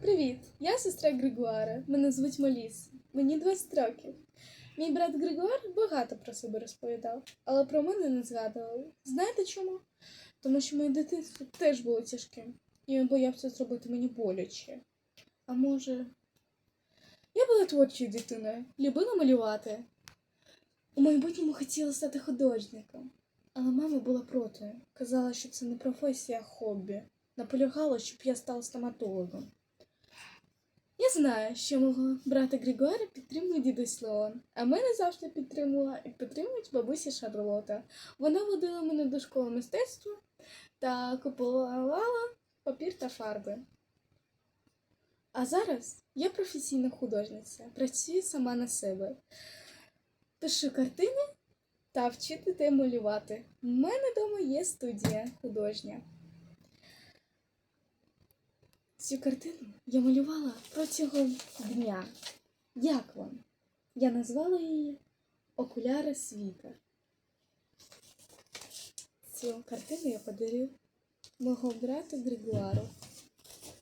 Привіт! Я сестра Григуара. Мене звуть Моліс. Мені 20 років. Мій брат Григуар багато про себе розповідав, але про мене не згадував. Знаєте чому? Тому що моє дитинство теж було тяжким, і він боявся зробити мені боляче. А може, я була творчою дитиною, любила малювати. У майбутньому хотіла стати художником, але мама була проти. Казала, що це не професія, а хобі. Наполягала, щоб я стала стоматологом. Я знаю, що мого брата Григорія підтримує дідусь Леон, а мене завжди підтримувала і підтримують бабуся Шарлота. Вона водила мене до школи мистецтва та купувала папір та фарби. А зараз я професійна художниця, працюю сама на себе. Пишу картини та вчити дітей малювати. У мене вдома є студія художня. Цю картину я малювала протягом дня. Як вам? Я назвала її Окуляри світа. Цю картину я подарю мого брату Григуару.